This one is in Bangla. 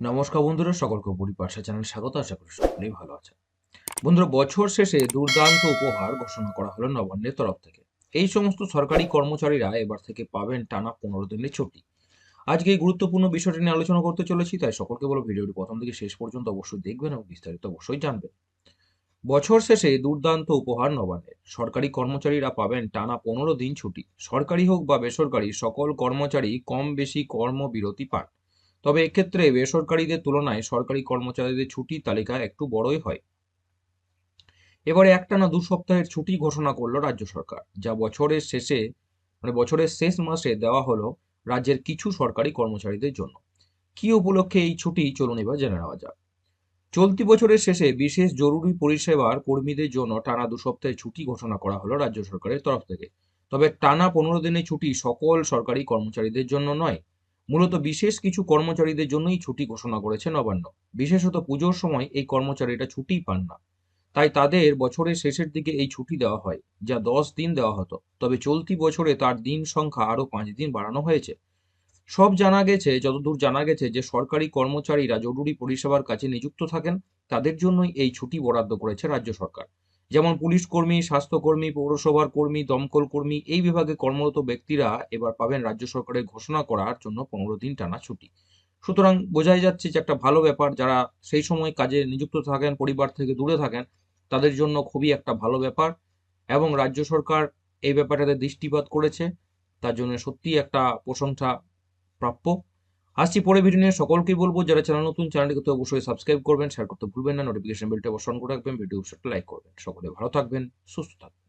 নমস্কার বন্ধুরা, সকলকে পরিপার্শ্বা চ্যানেল স্বাগত, আশা করি সকলেই ভালো আছে বন্ধুরা, বছর শেষে দুর্দান্ত উপহার ঘোষণা করা হলো নবান্নের তরফ থেকে। এই সমস্ত সরকারি কর্মচারীরা এবার থেকে পাবেন টানা পনেরো দিনের ছুটি। আজকে এই গুরুত্বপূর্ণ বিষয়টি নিয়ে আলোচনা করতে চলেছি, তাই সকলকে বলো ভিডিওটি প্রথম থেকে শেষ পর্যন্ত অবশ্যই দেখবেন এবং বিস্তারিত অবশ্যই জানবেন। বছর শেষে দুর্দান্ত উপহার নবান্নের। সরকারি কর্মচারীরা পাবেন টানা পনেরো দিন ছুটি। সরকারি হোক বা বেসরকারি, সকল কর্মচারী কম বেশি কর্মবিরতি পান। তবে এক্ষেত্রে বেসরকারিদের তুলনায় সরকারি কর্মচারীদের ছুটির তালিকা একটু বড়ই হয়। এবারে একটানা দু সপ্তাহের ছুটি ঘোষণা করল রাজ্য সরকার, যা বছরের শেষে মানে বছরের শেষ মাসে দেওয়া হলো রাজ্যের কিছু সরকারি কর্মচারীদের জন্য। কি উপলক্ষে এই ছুটি চলুন এবার জেনে নেওয়া যাক। চলতি বছরের শেষে বিশেষ জরুরি পরিষেবার কর্মীদের জন্য টানা দু সপ্তাহের ছুটি ঘোষণা করা হলো রাজ্য সরকারের তরফ থেকে। তবে টানা পনেরো দিনের ছুটি সকল সরকারি কর্মচারীদের জন্য নয় মূলত বিশেষ কিছু কর্মচারীদের জন্যই ছুটি ঘোষণা করেছে নবান্ন বিশেষত পুজোর সময় এই কর্মচারীরা ছুটি পান না। তাই তাদের বছরের শেষের দিকে এই ছুটি দেওয়া হয়, যা দশ দিন দেওয়া হতো। তবে চলতি বছরে তার দিন সংখ্যা আরও পাঁচ দিন বাড়ানো হয়েছে। সব জানা গেছে, যতদূর জানা গেছে, যে সরকারি কর্মচারীরা জরুরি পরিষেবার কাছে নিযুক্ত থাকেন, তাদের জন্যই এই ছুটি বরাদ্দ করেছে রাজ্য সরকার। যেমন পুলিশ কর্মী স্বাস্থ্যকর্মী পৌরসভার কর্মী, দমকল কর্মী, এই বিভাগে কর্মরত ব্যক্তিরা এবার পাবেন রাজ্য সরকারের ঘোষণা করার জন্য পনেরো দিন টানা ছুটি। সুতরাং বোঝাই যাচ্ছে যে একটা ভালো ব্যাপার, যারা সেই সময় কাজে নিযুক্ত থাকেন, পরিবার থেকে দূরে থাকেন, তাদের জন্য খুবই একটা ভালো ব্যাপার এবং রাজ্য সরকার এই ব্যাপারটাতে দৃষ্টিপাত করেছে। তার জন্য সত্যি একটা প্রশংসা প্রাপ্য আসছি পরে ভিডিও নিয়ে। সকলকেই বলব, যারা চ্যানেল নতুন চ্যানেলটিকে তো অবশ্যই সাবস্ক্রাইব করবেন শেয়ার করতে ভুলবেন না নোটিফিকেশন বেলটা অবশ্যই করে রাখবেন ভিডিও লাইক করবেন। সকলে ভালো থাকবেন, সুস্থ থাকবেন।